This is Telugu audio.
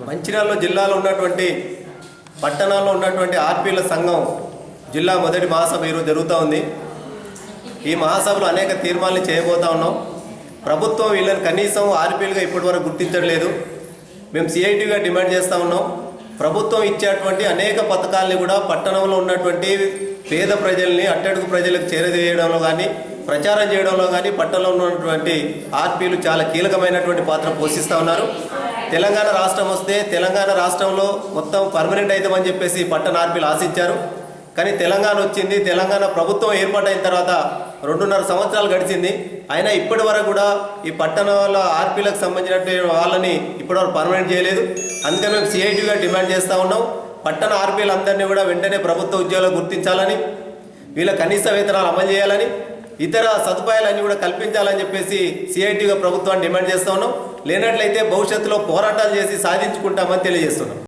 మంచిర్యాల జిల్లాలో ఉన్నటువంటి పట్టణాల్లో ఉన్నటువంటి ఆర్పీల సంఘం జిల్లా మొదటి మహాసభ ఈరోజు జరుగుతూ ఉంది. ఈ మహాసభలో అనేక తీర్మానాలు చేయబోతా ఉన్నాం. ప్రభుత్వం వీళ్ళని కనీసం ఆర్పీలుగా ఇప్పటివరకు గుర్తించట్లేదు మేము సిఐటిగా డిమాండ్ చేస్తూ ఉన్నాం. ప్రభుత్వం ఇచ్చేటువంటి అనేక పథకాలని కూడా పట్టణంలో ఉన్నటువంటి పేద ప్రజల్ని అట్టడుగు ప్రజలకు చేరవేయడంలో కానీ ప్రచారం చేయడంలో కానీ పట్టణంలో ఉన్నటువంటి ఆర్పీలు చాలా కీలకమైనటువంటి పాత్ర పోషిస్తూ ఉన్నారు. తెలంగాణ రాష్ట్రం వస్తే తెలంగాణ రాష్ట్రంలో మొత్తం పర్మనెంట్ అవుతామని చెప్పేసి పట్టణ ఆర్పీలు ఆశించారు. కానీ తెలంగాణ వచ్చింది తెలంగాణ ప్రభుత్వం ఏర్పాటైన తర్వాత రెండున్నర సంవత్సరాలు గడిచింది. అయినా ఇప్పటి వరకు కూడా ఈ పట్టణాల ఆర్పీలకు సంబంధించిన వాళ్ళని ఇప్పటివరకు పర్మనెంట్ చేయలేదు. అందుకే మేము సిఐటిగా డిమాండ్ చేస్తూ ఉన్నాం. పట్టణ ఆర్పీలందరినీ కూడా వెంటనే ప్రభుత్వ ఉద్యోగాలు గుర్తించాలని వీళ్ళ కనీస వేతనాలు అమలు చేయాలని ఇతర సదుపాయాలన్నీ కూడా కల్పించాలని చెప్పేసి సిఐటిగా ప్రభుత్వాన్ని డిమాండ్ చేస్తా ఉన్నాం. లేనట్లయితే భవిష్యత్తులో పోరాటాలు చేసి సాధించుకుంటామని తెలియజేస్తున్నాం.